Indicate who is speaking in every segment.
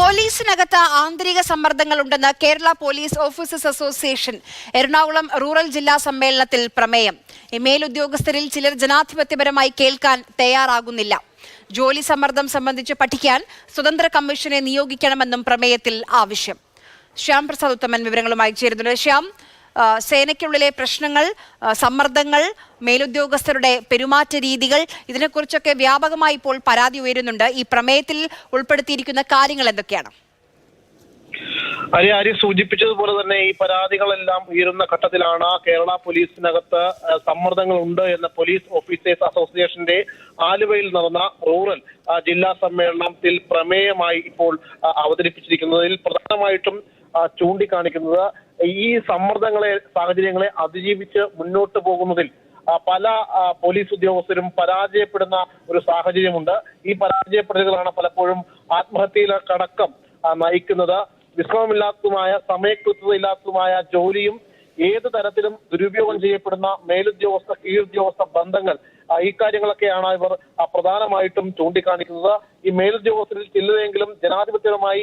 Speaker 1: പോലീസിനകത്ത് ആന്തരിക സമ്മർദ്ദങ്ങൾ സമ്മർദ്ദങ്ങളുണ്ടെന്ന് Kerala police officers association Ernakulam rural ജില്ലാ സമ്മേളനത്തിൽ പ്രമേയം. മേലുദ്യോഗസ്ഥരിൽ ചിലർ ജനാധിപത്യപരമായി കേൾക്കാൻ തയ്യാറാകുന്നില്ല. ജോലി സമ്മർദ്ദം സംബന്ധിച്ച് പഠിക്കാൻ സ്വതന്ത്ര കമ്മീഷനെ നിയോഗിക്കണമെന്നും പ്രമേയത്തിൽ ആവശ്യം. ശ്യാം പ്രസാദ് ഉത്തമൻ വിവരങ്ങളുമായി ചേരുന്നുണ്ട്. ശ്യാം സേനയ്ക്കുള്ളിലെ പ്രശ്നങ്ങൾ സമ്മർദ്ദങ്ങൾ മേലുദ്യോഗസ്ഥരുടെ പെരുമാറ്റ രീതികൾ ഇതിനെക്കുറിച്ചൊക്കെ വ്യാപകമായി ഇപ്പോൾ പരാതി ഉയരുന്നുണ്ട്. ഈ പ്രമേയത്തിൽ ഉൾപ്പെടുത്തിയിരിക്കുന്ന കാര്യങ്ങൾ എന്തൊക്കെയാണ്?
Speaker 2: അരി അരി സൂചിപ്പിച്ചതുപോലെ തന്നെ ഈ പരാതികളെല്ലാം ഉയരുന്ന ഘട്ടത്തിലാണ് കേരള പോലീസിനകത്ത് സമ്മർദ്ദങ്ങൾ ഉണ്ട് എന്ന പോലീസ് ഓഫീസേഴ്സ് അസോസിയേഷന്റെ ആലുവയിൽ നടന്ന റൂറൽ ജില്ലാ സമ്മേളനത്തിൽ പ്രമേയമായി ഇപ്പോൾ അവതരിപ്പിച്ചിരിക്കുന്നതിൽ പ്രധാനമായിട്ടും ചൂണ്ടിക്കാണിക്കുന്നത് ഈ സമ്മർദ്ദങ്ങളെ സാഹചര്യങ്ങളെ അതിജീവിച്ച് മുന്നോട്ട് പോകുന്നതിൽ പല പോലീസ് ഉദ്യോഗസ്ഥരും പരാജയപ്പെടുന്ന ഒരു സാഹചര്യമുണ്ട്. ഈ പരാജയപ്പെടലുകളാണ് പലപ്പോഴും ആത്മഹത്യയിലടക്കം നയിക്കുന്നത്. വിശ്രമമില്ലാത്തതുമായ സമയകൃത്യതയില്ലാത്തതുമായ ജോലിയും ഏത് തരത്തിലും ദുരുപയോഗം ചെയ്യപ്പെടുന്ന മേലുദ്യോഗസ്ഥ കീഴുദ്യോഗസ്ഥ ബന്ധങ്ങൾ ആ, ഈ കാര്യങ്ങളൊക്കെയാണ് ഇവർ പ്രധാനമായിട്ടും ചൂണ്ടിക്കാണിക്കുന്നത്. ഈ മേലുദ്യോഗസ്ഥരിൽ ചിലരെങ്കിലും ജനാധിപത്യപരമായി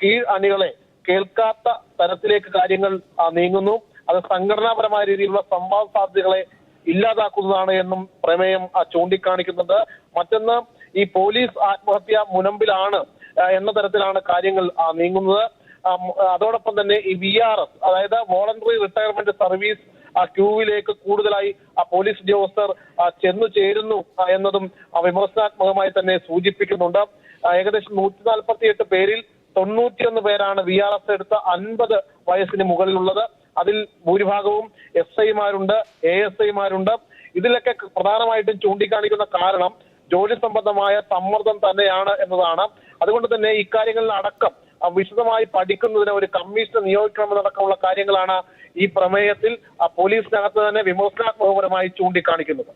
Speaker 2: കീഴ് അണികളെ കേൾക്കാത്ത തരത്തിലേക്ക് കാര്യങ്ങൾ നീങ്ങുന്നു. അത് സംഘടനാപരമായ രീതിയിലുള്ള സംവാദ സാധ്യതകളെ ഇല്ലാതാക്കുന്നതാണ് എന്നും പ്രമേയം ചൂണ്ടിക്കാണിക്കുന്നുണ്ട്. മറ്റൊന്ന് ഈ പോലീസ് ആത്മഹത്യ മുനമ്പിലാണ് എന്ന തരത്തിലാണ് കാര്യങ്ങൾ നീങ്ങുന്നത്. അതോടൊപ്പം തന്നെ ഈ വി ആർ എസ് അതായത് വോളണ്ടറി റിട്ടയർമെന്റ് സർവീസ് ക്യൂവിലേക്ക് കൂടുതലായി പോലീസ് ഉദ്യോഗസ്ഥർ ചെന്നു ചേരുന്നു എന്നതും വിമർശനാത്മകമായി തന്നെ സൂചിപ്പിക്കുന്നുണ്ട്. ഏകദേശം നൂറ്റി നാൽപ്പത്തി എട്ട് പേരിൽ തൊണ്ണൂറ്റിയൊന്ന് പേരാണ് വി ആർ എസ് എടുത്ത അൻപത് വയസ്സിന് മുകളിലുള്ളത്. അതിൽ ഭൂരിഭാഗവും എസ് ഐമാരുണ്ട് എ എസ് ഐമാരുണ്ട്. ഇതിലൊക്കെ പ്രധാനമായിട്ടും ചൂണ്ടിക്കാണിക്കുന്ന കാരണം ജോലി സംബന്ധമായ സമ്മർദ്ദം തന്നെയാണ് എന്നതാണ്. അതുകൊണ്ട് തന്നെ ഇക്കാര്യങ്ങളിൽ അടക്കം വിശദമായി പഠിക്കുന്നതിന് ഒരു കമ്മീഷൻ നിയോഗിക്കണമെന്നടക്കമുള്ള കാര്യങ്ങളാണ് ഈ പ്രമേയത്തിൽ പോലീസിനകത്ത് തന്നെ വിമർശനാത്മകപരമായി ചൂണ്ടിക്കാണിക്കുന്നത്.